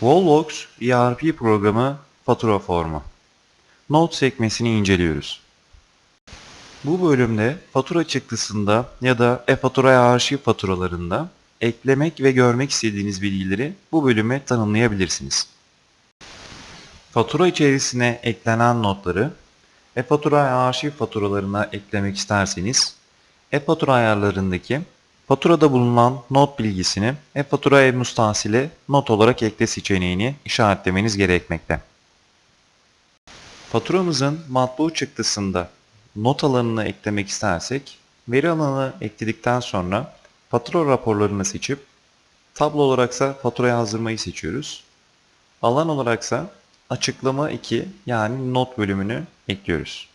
Wallbox ERP programı fatura formu. Not sekmesini inceliyoruz. Bu bölümde fatura çıktısında ya da e-faturaya arşiv faturalarında eklemek ve görmek istediğiniz bilgileri bu bölüme tanımlayabilirsiniz. Fatura içerisine eklenen notları e-fatura arşiv faturalarına eklemek isterseniz e-fatura ayarlarındaki faturada bulunan not bilgisini e-fatura e-mustasile not olarak ekle seçeneğini işaretlemeniz gerekmekte. Faturamızın matbu çıktısında not alanını eklemek istersek veri alanı ekledikten sonra fatura raporlarını seçip tablo olaraksa fatura yazdırmayı seçiyoruz. Alan olaraksa açıklama 2 yani not bölümünü ekliyoruz.